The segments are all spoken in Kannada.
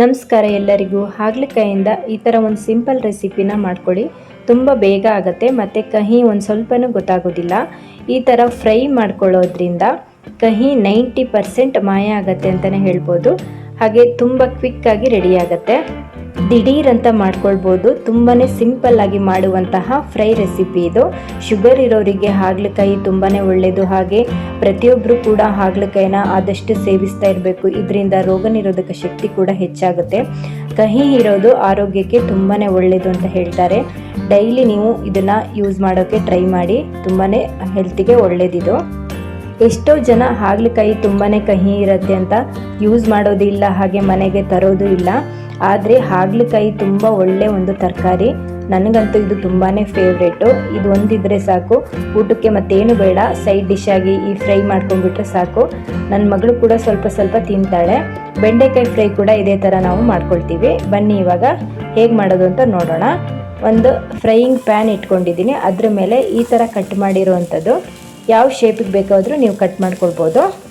ನಮಸ್ಕಾರ ಎಲ್ಲರಿಗೂ. ಹಾಗಲಕಾಯಿಂದ ಈ ಥರ ಒಂದು ಸಿಂಪಲ್ ರೆಸಿಪಿನ ಮಾಡ್ಕೊಳ್ಳಿ. ತುಂಬ ಬೇಗ ಆಗುತ್ತೆ, ಮತ್ತು ಕಹಿ ಒಂದು ಸ್ವಲ್ಪನೂ ಗೊತ್ತಾಗೋದಿಲ್ಲ. ಈ ಥರ ಫ್ರೈ ಮಾಡ್ಕೊಳ್ಳೋದ್ರಿಂದ ಕಹಿ ನೈಂಟಿ ಪರ್ಸೆಂಟ್ ಮಾಯ ಆಗುತ್ತೆ ಅಂತಲೇ ಹೇಳ್ಬೋದು. ಹಾಗೆ ತುಂಬ ಕ್ವಿಕ್ಕಾಗಿ ರೆಡಿ ಆಗುತ್ತೆ. ದಿಢೀರ್ ಅಂತ ಮಾಡ್ಕೊಳ್ಬೋದು. ತುಂಬಾ ಸಿಂಪಲ್ ಆಗಿ ಮಾಡುವಂತಹ ಫ್ರೈ ರೆಸಿಪಿ ಇದು. ಶುಗರ್ ಇರೋರಿಗೆ ಹಾಗಲಕಾಯಿ ತುಂಬಾ ಒಳ್ಳೆಯದು ಹಾಗೆ ಪ್ರತಿಯೊಬ್ಬರು ಕೂಡ ಹಾಗಲಕಾಯಿನ ಆದಷ್ಟು ಸೇವಿಸ್ತಾ ಇರಬೇಕು. ಇದರಿಂದ ರೋಗ ನಿರೋಧಕ ಶಕ್ತಿ ಕೂಡ ಹೆಚ್ಚಾಗುತ್ತೆ. ಕಹಿ ಇರೋದು ಆರೋಗ್ಯಕ್ಕೆ ತುಂಬಾ ಒಳ್ಳೆಯದು ಅಂತ ಹೇಳ್ತಾರೆ. ಡೈಲಿ ನೀವು ಇದನ್ನು ಯೂಸ್ ಮಾಡೋಕ್ಕೆ ಟ್ರೈ ಮಾಡಿ. ತುಂಬಾ ಹೆಲ್ತಿಗೆ ಒಳ್ಳೆಯದಿದು ಎಷ್ಟೋ ಜನ ಹಾಗಲಕಾಯಿ ತುಂಬಾ ಕಹಿ ಇರುತ್ತೆ ಅಂತ ಯೂಸ್ ಮಾಡೋದಿಲ್ಲ. ಹಾಗೆ ಮನೆಗೆ ತರೋದು ಇಲ್ಲ. ಆದರೆ ಹಾಗಲಕಾಯಿ ತುಂಬ ಒಳ್ಳೆ ಒಂದು ತರಕಾರಿ. ನನಗಂತೂ ಇದು ತುಂಬಾ ಫೇವ್ರೇಟು ಇದು ಒಂದಿದ್ರೆ ಸಾಕು. ಊಟಕ್ಕೆ ಮತ್ತೇನು ಬೇಡ. ಸೈಡ್ ಡಿಶ್ ಆಗಿ ಈ ಫ್ರೈ ಮಾಡ್ಕೊಂಡ್ಬಿಟ್ರೆ ಸಾಕು. ನನ್ನ ಮಗಳು ಕೂಡ ಸ್ವಲ್ಪ ಸ್ವಲ್ಪ ತಿಂತಾಳೆ. ಬೆಂಡೆಕಾಯಿ ಫ್ರೈ ಕೂಡ ಇದೇ ಥರ ನಾವು ಮಾಡ್ಕೊಳ್ತೀವಿ. ಬನ್ನಿ ಇವಾಗ ಹೇಗೆ ಮಾಡೋದು ಅಂತ ನೋಡೋಣ. ಒಂದು ಫ್ರೈಯಿಂಗ್ ಪ್ಯಾನ್ ಇಟ್ಕೊಂಡಿದ್ದೀನಿ. ಅದ್ರ ಮೇಲೆ ಈ ಥರ ಕಟ್ ಮಾಡಿರುವಂಥದ್ದು. ಯಾವ ಶೇಪಿಗೆ ಬೇಕಾದರೂ ನೀವು ಕಟ್ ಮಾಡ್ಕೊಳ್ಬೋದು.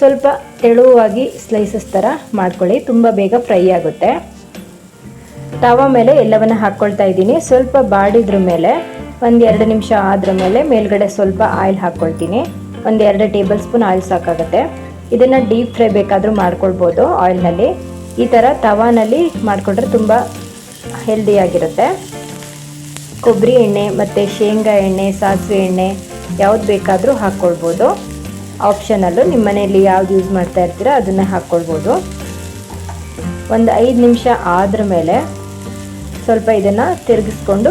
ಸ್ವಲ್ಪ ತೆಳುವಾಗಿ ಸ್ಲೈಸಸ್ ಥರ ಮಾಡ್ಕೊಳ್ಳಿ. ತುಂಬ ಬೇಗ ಫ್ರೈ ಆಗುತ್ತೆ. ತವ ಮೇಲೆ ಎಲ್ಲವನ್ನು ಹಾಕ್ಕೊಳ್ತಾ ಇದ್ದೀನಿ. ಸ್ವಲ್ಪ ಬಾಡಿದ್ರ ಮೇಲೆ ಒಂದು ಎರಡು ನಿಮಿಷ ಆದ್ರ ಮೇಲೆ ಮೇಲ್ಗಡೆ ಸ್ವಲ್ಪ ಆಯಿಲ್ ಹಾಕ್ಕೊಳ್ತೀನಿ. ಒಂದು ಎರಡು ಟೇಬಲ್ ಸ್ಪೂನ್ ಆಯಿಲ್ ಸಾಕಾಗುತ್ತೆ. ಇದನ್ನು ಡೀಪ್ ಫ್ರೈ ಬೇಕಾದರೂ ಮಾಡ್ಕೊಳ್ಬೋದು ಆಯಿಲ್ನಲ್ಲಿ ಈ ಥರ ತವಾನಲ್ಲಿ ಮಾಡಿಕೊಂಡ್ರೆ ತುಂಬ ಹೆಲ್ದಿಯಾಗಿರುತ್ತೆ ಕೊಬ್ಬರಿ ಎಣ್ಣೆ ಮತ್ತು ಶೇಂಗಾ ಎಣ್ಣೆ, ಸಾಸಿವೆ ಎಣ್ಣೆ ಯಾವ್ದು ಬೇಕಾದರೂ ಹಾಕ್ಕೊಳ್ಬೋದು. ಆಪ್ಷನಲ್ಲು ನಿಮ್ಮ ಮನೆಯಲ್ಲಿ ಯಾವ್ದು ಯೂಸ್ ಮಾಡ್ತಾ ಇರ್ತೀರೋ ಅದನ್ನು ಹಾಕ್ಕೊಳ್ಬೋದು. ಒಂದು ಐದು ನಿಮಿಷ ಆದ್ರ ಮೇಲೆ ಸ್ವಲ್ಪ ಇದನ್ನು ತಿರುಗಿಸ್ಕೊಂಡು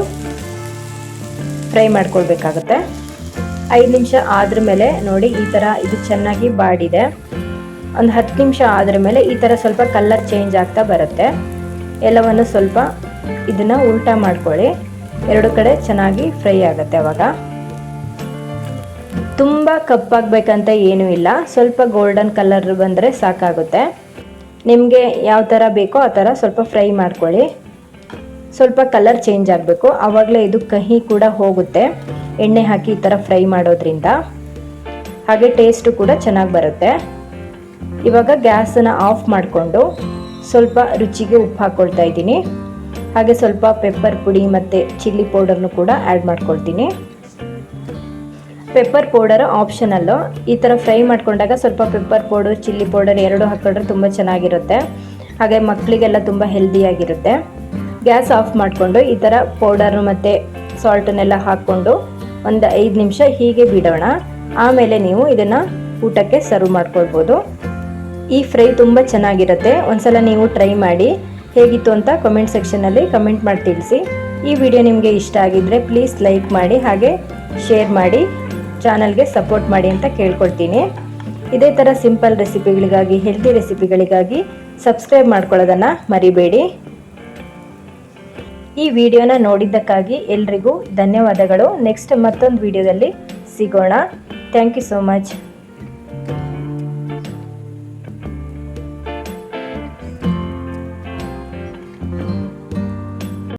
ಫ್ರೈ ಮಾಡ್ಕೊಳ್ಬೇಕಾಗತ್ತೆ. ಐದು ನಿಮಿಷ ಆದ್ರ ಮೇಲೆ ನೋಡಿ ಈ ಥರ ಇದು ಚೆನ್ನಾಗಿ ಬಾಡಿದೆ. ಒಂದು ಹತ್ತು ನಿಮಿಷ ಆದ್ರ ಮೇಲೆ ಈ ಥರ ಸ್ವಲ್ಪ ಕಲರ್ ಚೇಂಜ್ ಆಗ್ತಾ ಬರುತ್ತೆ. ಎಲ್ಲವನ್ನು ಸ್ವಲ್ಪ ಇದನ್ನು ಉಲ್ಟಾ ಮಾಡ್ಕೊಳ್ಳಿ. ಎರಡು ಕಡೆ ಚೆನ್ನಾಗಿ ಫ್ರೈ ಆಗುತ್ತೆ ಅವಾಗ. ತುಂಬ ಕಪ್ಪಾಗಬೇಕಂತ ಏನೂ ಇಲ್ಲ. ಸ್ವಲ್ಪ ಗೋಲ್ಡನ್ ಕಲರ್ ಬಂದರೆ ಸಾಕಾಗುತ್ತೆ. ನಿಮಗೆ ಯಾವ ಥರ ಬೇಕೋ ಆ ಥರ ಸ್ವಲ್ಪ ಫ್ರೈ ಮಾಡ್ಕೊಳ್ಳಿ. ಸ್ವಲ್ಪ ಕಲರ್ ಚೇಂಜ್ ಆಗಬೇಕು. ಆವಾಗಲೇ ಇದು ಕಹಿ ಕೂಡ ಹೋಗುತ್ತೆ. ಎಣ್ಣೆ ಹಾಕಿ ಈ ಥರ ಫ್ರೈ ಮಾಡೋದ್ರಿಂದ. ಹಾಗೆ ಟೇಸ್ಟು ಕೂಡ ಚೆನ್ನಾಗಿ ಬರುತ್ತೆ. ಇವಾಗ ಗ್ಯಾಸನ್ನು ಆಫ್ ಮಾಡಿಕೊಂಡು ಸ್ವಲ್ಪ ರುಚಿಗೆ ಉಪ್ಪು ಹಾಕ್ಕೊಳ್ತಾ ಇದ್ದೀನಿ. ಹಾಗೆ ಸ್ವಲ್ಪ ಪೆಪ್ಪರ್ ಪುಡಿ ಮತ್ತು ಚಿಲ್ಲಿ ಪೌಡರ್ನು ಕೂಡ ಆ್ಯಡ್ ಮಾಡ್ಕೊಳ್ತೀನಿ. ಪೆಪ್ಪರ್ ಪೌಡರ್ ಆಪ್ಷನಲ್ಲು ಈ ಥರ ಫ್ರೈ ಮಾಡ್ಕೊಂಡಾಗ ಸ್ವಲ್ಪ ಪೆಪ್ಪರ್ ಪೌಡರ್ ಚಿಲ್ಲಿ ಪೌಡರ್ ಎರಡು ಹಾಕೊಂಡ್ರೆ ತುಂಬ ಚೆನ್ನಾಗಿರುತ್ತೆ. ಹಾಗೆ ಮಕ್ಕಳಿಗೆಲ್ಲ ತುಂಬ ಹೆಲ್ದಿಯಾಗಿರುತ್ತೆ ಗ್ಯಾಸ್ ಆಫ್ ಮಾಡಿಕೊಂಡು ಈ ಥರ ಪೌಡರ್ ಮತ್ತು ಸಾಲ್ಟನ್ನೆಲ್ಲ ಹಾಕ್ಕೊಂಡು ಒಂದು ಐದು ನಿಮಿಷ ಹೀಗೆ ಬಿಡೋಣ. ಆಮೇಲೆ ನೀವು ಇದನ್ನು ಊಟಕ್ಕೆ ಸರ್ವ್ ಮಾಡ್ಕೊಳ್ಬೋದು. ಈ ಫ್ರೈ ತುಂಬ ಚೆನ್ನಾಗಿರುತ್ತೆ. ಒಂದ್ಸಲ ನೀವು ಟ್ರೈ ಮಾಡಿ ಹೇಗಿತ್ತು ಅಂತ ಕಮೆಂಟ್ ಸೆಕ್ಷನಲ್ಲಿ ಕಮೆಂಟ್ ಮಾಡಿ ತಿಳಿಸಿ. ಈ ವಿಡಿಯೋ ನಿಮಗೆ ಇಷ್ಟ ಆಗಿದ್ದರೆ ಪ್ಲೀಸ್ ಲೈಕ್ ಮಾಡಿ, ಹಾಗೆ ಶೇರ್ ಮಾಡಿ. ಚಾನಲ್ಗೆ ಸಪೋರ್ಟ್ ಮಾಡಿ ಅಂತ ಕೇಳ್ಕೊಳ್ತೀನಿ. ಇದೇ ಥರ ಸಿಂಪಲ್ ರೆಸಿಪಿಗಳಿಗಾಗಿ, ಹೆಲ್ತಿ ರೆಸಿಪಿಗಳಿಗಾಗಿ ಸಬ್ಸ್ಕ್ರೈಬ್ ಮಾಡ್ಕೊಳ್ಳೋದನ್ನು ಮರಿಬೇಡಿ. ಈ ವಿಡಿಯೋನ ನೋಡಿದ್ದಕ್ಕಾಗಿ ಎಲ್ರಿಗೂ ಧನ್ಯವಾದಗಳು. ನೆಕ್ಸ್ಟ್ ಮತ್ತೊಂದು ವಿಡಿಯೋದಲ್ಲಿ ಸಿಗೋಣ. Thank you so much.